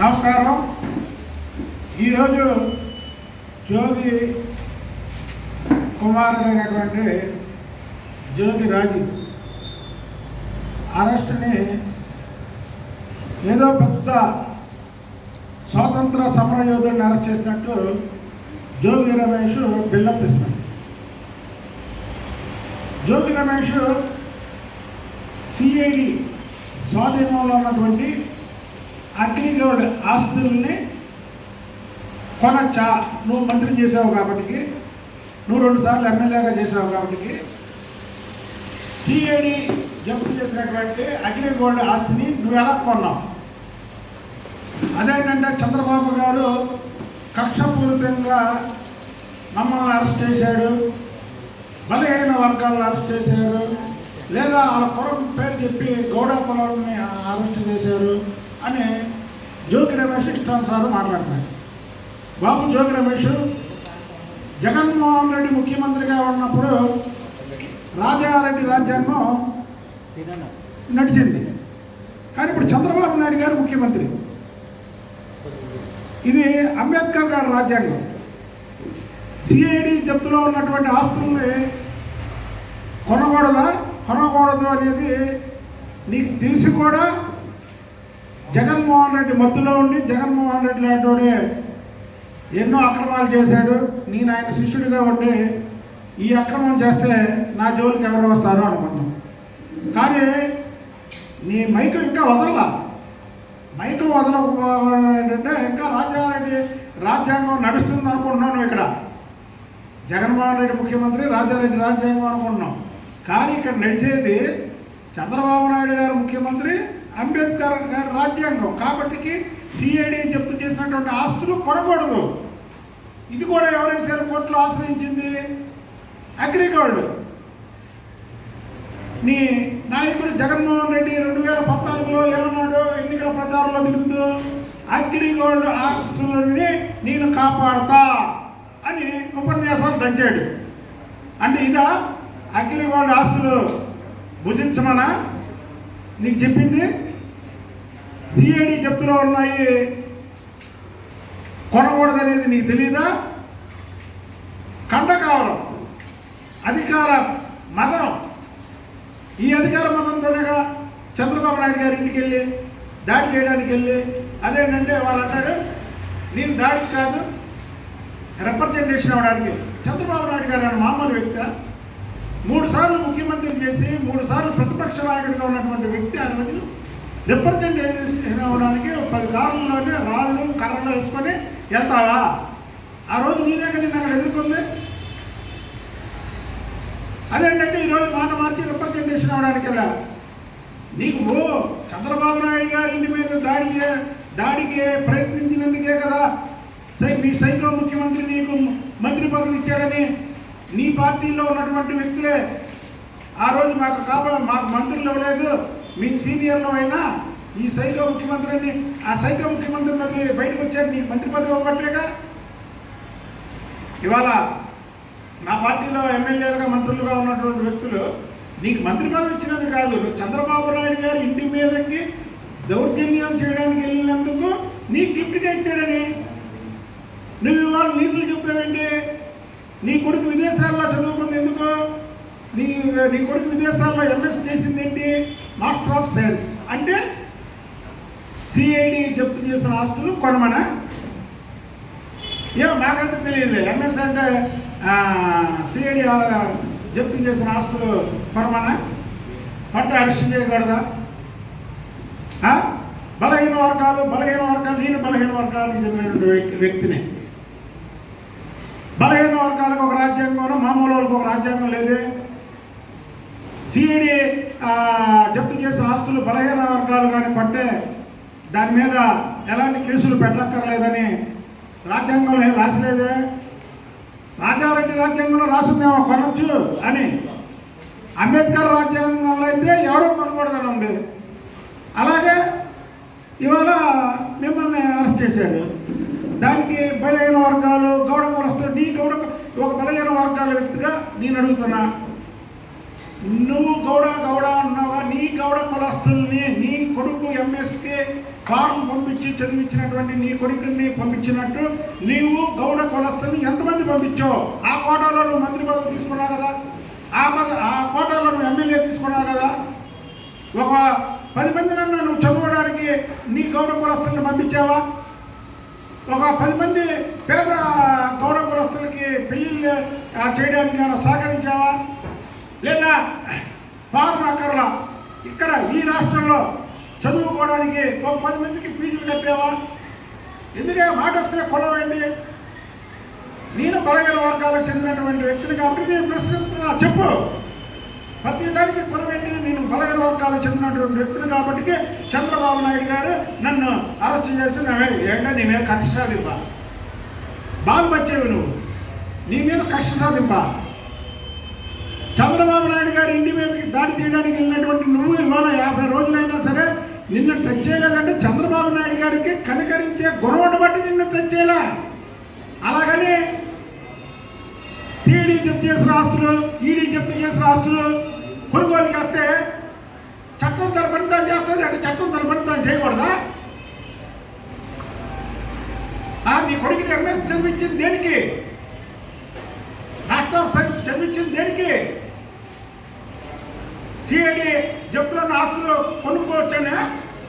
నమస్కారం. ఈరోజు జోగి కుమారుడైనటువంటి జోగి రాజు అరెస్ట్ని ఏదో పెద్ద స్వాతంత్ర సమరయోధుడిని అరెస్ట్ చేసినట్టు జోగి రమేష్ బిల్డప్ ఇస్తున్నాడు. జోగి రమేష్ సిఐడి స్వాధీనంలో ఉన్నటువంటి అగ్నిగౌడ్ ఆస్తుల్ని కొనచ్చా? నువ్వు మంత్రి చేసావు కాబట్టి నువ్వు రెండుసార్లు ఎమ్మెల్యేగా చేసావు కాబట్టి సిఐడి జప్తు చేసినటువంటి అగ్నిగోల్డ్ ఆస్తిని నువ్వు ఎలా కొన్నావు? అదేంటంటే చంద్రబాబు గారు కక్షపూరితంగా మమ్మల్ని అరెస్ట్ చేశాడు బలహీన వర్గాలను అరెస్ట్ చేశారు లేదా ఆ కులం పేరు చెప్పి గౌడ కులాలని అరెస్ట్ చేశారు అని జోగి రమేష్ ఇష్టానుసారం మాట్లాడుతున్నాడు బాబు జోగి రమేష్ జగన్మోహన్ రెడ్డి ముఖ్యమంత్రిగా ఉన్నప్పుడు రాజారెడ్డి రాజ్యాంగం నడిచింది. కానీ ఇప్పుడు చంద్రబాబు నాయుడు గారు ముఖ్యమంత్రి. ఇది అంబేద్కర్ గారి రాజ్యాంగం. సిఐడి జప్తులో ఉన్నటువంటి ఆస్తుల్ని కొనకూడదా కొనకూడదు అనేది నీకు తెలిసి కూడా జగన్మోహన్ రెడ్డి మత్తులో ఉండి జగన్మోహన్ రెడ్డి లాంటి ఎన్నో అక్రమాలు చేశాడు. నేను ఆయన శిష్యుడిగా ఉండి ఈ అక్రమం చేస్తే నా జోలికి ఎవరు వస్తారు అనుకున్నాం కానీ నీ మైకు ఇంకా వదలలా? మైకు వదలకపోవడం ఏంటంటే ఇంకా రాజ్యారెడ్డి రాజ్యాంగం నడుస్తుంది అనుకుంటున్నాను ఇక్కడ. జగన్మోహన్ రెడ్డి ముఖ్యమంత్రి రాజారెడ్డి రాజ్యాంగం అనుకుంటున్నాం. కానీ ఇక్కడ నడిచేది చంద్రబాబు నాయుడు గారు ముఖ్యమంత్రి అంబేద్కర్ గారి రాజ్యాంగం. కాబట్టికి సిఐడి జప్తు చేసినటువంటి ఆస్తులు కొనకూడదు. ఇది కూడా ఎవరైనా కోర్టులో ఆశ్రయించింది? అగ్రిగోల్డ్. నీ నాయకుడు జగన్మోహన్ రెడ్డి రెండు వేల పద్నాలుగులో ఏమన్నాడు? ఎన్నికల ప్రచారంలో తిరుగుతూ అగ్రిగోల్డ్ ఆస్తులని నేను కాపాడతా అని ఉపన్యాసాలు దంచాడు. అంటే ఇదా? అగ్రిగోల్డ్ ఆస్తులు. భుజించమనా? నీకు చెప్పింది? సిఐడి జప్తులో ఉన్నాయి. కొనకూడదనేది నీకు తెలియదా కండకావరం అధికార మతం. ఈ అధికార మతంతోనేగా చంద్రబాబు నాయుడు గారి ఇంటికి వెళ్ళి దాడి చేయడానికి వెళ్ళి అదేంటంటే వాళ్ళు అంటాడు నేను దాడికి కాదు రిప్రజెంటేషన్ అవ్వడానికి చంద్రబాబు నాయుడు గారు ఆయన మామూలు వ్యక్తి. మూడు సార్లు ముఖ్యమంత్రి చేసి మూడు సార్లు ప్రతిపక్ష నాయకుడిగా ఉన్నటువంటి వ్యక్తి ఆ రిప్రజెంటేషన్ అవ్వడానికి పది కార్లలోనే రాళ్ళు కర్రలు వేసుకొని వెళ్తావా? ఆ రోజు నేనే కదా నిన్ను అక్కడ ఎదుర్కొంది? అదేంటంటే ఈరోజు మాట మార్చి రిప్రజెంటేషన్ అవడానికి వెళ్ళా నీకు చంద్రబాబు నాయుడు గారి ఇంటి మీద దాడికే దాడికే దాడికి ప్రయత్నించినందుకే కదా సై మీ సైకో ముఖ్యమంత్రి నీకు మంత్రి పదవి ఇచ్చాడని నీ పార్టీలో ఉన్నటువంటి వ్యక్తులే. ఆ రోజు మాకు కాపా మాకు మంత్రులు ఇవ్వలేదు. మీ సీనియర్లు అయినా ఈ సైకో ముఖ్యమంత్రిని ఆ సైకో ముఖ్యమంత్రి వదిలి బయటకు వచ్చారు నీకు మంత్రి పదవి ఇవ్వట్లేగా ఇవాళ నా పార్టీలో ఎమ్మెల్యేలుగా మంత్రులుగా ఉన్నటువంటి వ్యక్తులు నీకు మంత్రి పదవి ఇచ్చినది కాదు. నువ్వు చంద్రబాబు నాయుడు గారు ఇంటి మీదకి దౌర్జన్యం చేయడానికి వెళ్ళినందుకు నీకు గిఫ్ట్గా ఇచ్చాడని. నువ్వు ఇవాళ నీతులు చెప్తావేంటి నీ కొడుకు విదేశాల్లో చదువుకుంది ఎందుకు? నీ నీ కొడుకు విదేశాల్లో ఎంఎస్ చేసింది ఏంటి? మాస్టర్ ఆఫ్ సైన్స్ అంటే సిఐడి జప్తు చేసిన ఆస్తులు కొనమనా? ఏమో నాకైతే తెలియదు ఎంఎస్ అంటే సిఐడి జప్తు చేసిన ఆస్తులు కొనమనా? పట్టు అరెస్ట్ చేయకూడదా? బలహీన వర్గాలు బలహీన వర్గాలు నేను బలహీన వర్గాలకు చెందినటువంటి వ్యక్తిని. బలహీన వర్గాలకు ఒక రాజ్యాంగం మామూలు వాళ్ళకి ఒక రాజ్యాంగం లేదే. సిఐడి జప్తు చేసిన ఆస్తులు బలహీన వర్గాలు కానీ పట్టే దాని మీద ఎలాంటి కేసులు పెట్టక్కర్లేదని రాజ్యాంగంలో ఏం రాసలేదే? రాజారెడ్డి రాజ్యాంగంలో రాసిందేమో కొనొచ్చు అని. అంబేద్కర్ రాజ్యాంగంలో అయితే ఎవరో కొనకూడదని ఉంది. అలాగే ఇవాళ మిమ్మల్ని అరెస్ట్ చేశారు. దానికి బలహీన వర్గాలు గౌడ కులస్తులు నీ గౌడ ఒక బలహీన వర్గాల వ్యక్తిగా నేను అడుగుతున్నా. నువ్వు గౌడ గౌడ అన్నావా? నీ గౌడ కులస్తుల్ని నీ కొడుకు ఎంఎస్కే ఫారం పంపించి చదివించినటువంటి నీ కొడుకుని పంపించినట్టు నీవు గౌడ కులస్తుల్ని ఎంతమంది పంపించావు? ఆ కోటాలో నువ్వు మంత్రి పదవి తీసుకున్నావు కదా? ఆ పద ఆ కోటాలో నువ్వు ఎమ్మెల్యే తీసుకున్నావు కదా? ఒక పది మంది నన్ను నువ్వు చదవడానికి నీ గౌడ కులస్తుల్ని పంపించావా? ఒక పది మంది పేద గౌడ కులస్తులకి పెళ్ళిళ్ళు చేయడానికి సహకరించావా? లేదా ఫారం అక్కర్లా ఇక్కడ ఈ రాష్ట్రంలో చదువుకోవడానికి ఒక పది మందికి ఫీజులు కట్టావా? ఎందుకే మాట వస్తే కొలవండి? నేను బలహీన వర్గాలకు చెందినటువంటి వ్యక్తిని కాబట్టి నేను ప్రశ్నిస్తున్నా. చెప్పు. ప్రతి దానికి కొలవండి. నేను బలహీన వర్గాలకు చెందినటువంటి వ్యక్తిని కాబట్టి చంద్రబాబు నాయుడు గారు నన్ను అరెస్ట్ చేసి నా మీద ఏంటో నీ మీద కక్ష సాధింప. బాగుపచ్చేవి నువ్వు. నీ మీద కక్ష సాధింప. చంద్రబాబు గారి ఇంటి మీదకి దాడి చేయడానికి వెళ్ళినటువంటి నువ్వు ఇవాళ యాభై రోజులైనా సరే నిన్ను టచ్ చేయలేదంటే చంద్రబాబు నాయుడు గారికి కనికరించే గుణం బట్టి నిన్ను టచ్ చేయలే. అలాగని సిఈడీ జప్తు చేసిన ఆస్తులు ఈడీ జప్తు చేసిన ఆస్తులు కొనుగోలు చేస్తే చట్టం తన దాన్ని చేస్తుంది అంటే చట్టం తన దాన్ని చేయకూడదా? నీ కొడుకుని ఎంఎస్ చదివించింది దేనికి? మాస్టర్ ఆఫ్ సైన్స్ చదివించింది దేనికి? సిఐడి జప్తులను ఆస్తులు కొనుక్కోవచ్చనే